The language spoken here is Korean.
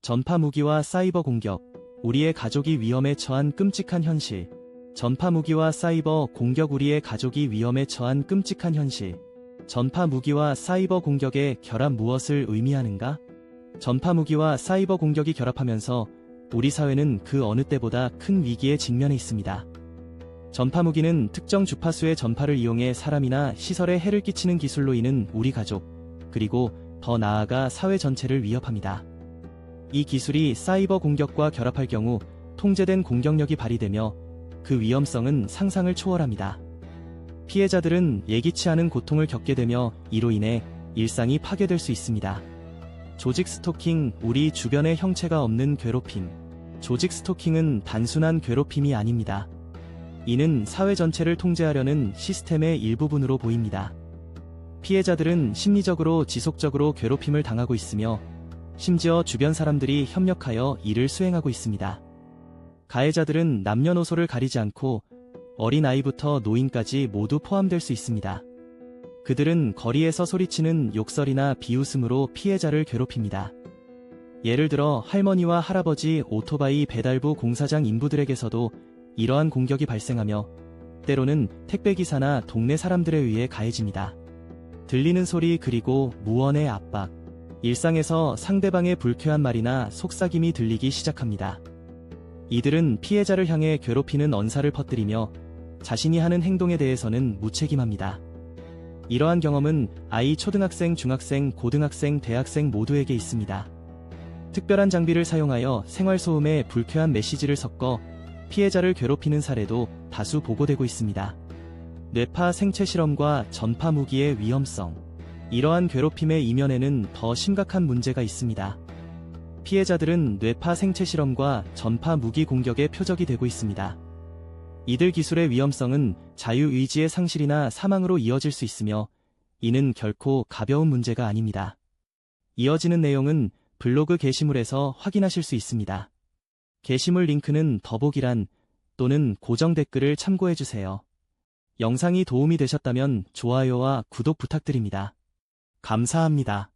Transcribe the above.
전파 무기와 사이버 공격, 우리의 가족이 위험에 처한 끔찍한 현실. 전파 무기와 사이버 공격 우리의 가족이 위험에 처한 끔찍한 현실. 전파 무기와 사이버 공격의 결합 무엇을 의미하는가? 전파 무기와 사이버 공격이 결합하면서 우리 사회는 그 어느 때보다 큰 위기에 직면해 있습니다. 전파 무기는 특정 주파수의 전파를 이용해 사람이나 시설에 해를 끼치는 기술로 인한 우리 가족, 그리고 더 나아가 사회 전체를 위협합니다. 이 기술이 사이버 공격과 결합할 경우 통제된 공격력이 발휘되며 그 위험성은 상상을 초월합니다. 피해자들은 예기치 않은 고통을 겪게 되며 이로 인해 일상이 파괴될 수 있습니다. 조직 스토킹, 우리 주변에 형체가 없는 괴롭힘. 조직 스토킹은 단순한 괴롭힘이 아닙니다. 이는 사회 전체를 통제하려는 시스템의 일부분으로 보입니다. 피해자들은 심리적으로 지속적으로 괴롭힘을 당하고 있으며 심지어 주변 사람들이 협력하여 이를 수행하고 있습니다. 가해자들은 남녀노소를 가리지 않고 어린 아이부터 노인까지 모두 포함될 수 있습니다. 그들은 거리에서 소리치는 욕설이나 비웃음으로 피해자를 괴롭힙니다. 예를 들어 할머니와 할아버지 오토바이 배달부 공사장 인부들에게서도 이러한 공격이 발생하며 때로는 택배기사나 동네 사람들에 의해 가해집니다. 들리는 소리 그리고 무언의 압박. 일상에서 상대방의 불쾌한 말이나 속삭임이 들리기 시작합니다. 이들은 피해자를 향해 괴롭히는 언사를 퍼뜨리며 자신이 하는 행동에 대해서는 무책임합니다. 이러한 경험은 아이 초등학생, 중학생, 고등학생, 대학생 모두에게 있습니다. 특별한 장비를 사용하여 생활소음에 불쾌한 메시지를 섞어 피해자를 괴롭히는 사례도 다수 보고되고 있습니다. 뇌파 생체 실험과 전파 무기의 위험성. 이러한 괴롭힘의 이면에는 더 심각한 문제가 있습니다. 피해자들은 뇌파 생체 실험과 전파 무기 공격의 표적이 되고 있습니다. 이들 기술의 위험성은 자유의지의 상실이나 사망으로 이어질 수 있으며 이는 결코 가벼운 문제가 아닙니다. 이어지는 내용은 블로그 게시물에서 확인하실 수 있습니다. 게시물 링크는 더보기란 또는 고정 댓글을 참고해주세요. 영상이 도움이 되셨다면 좋아요와 구독 부탁드립니다. 감사합니다.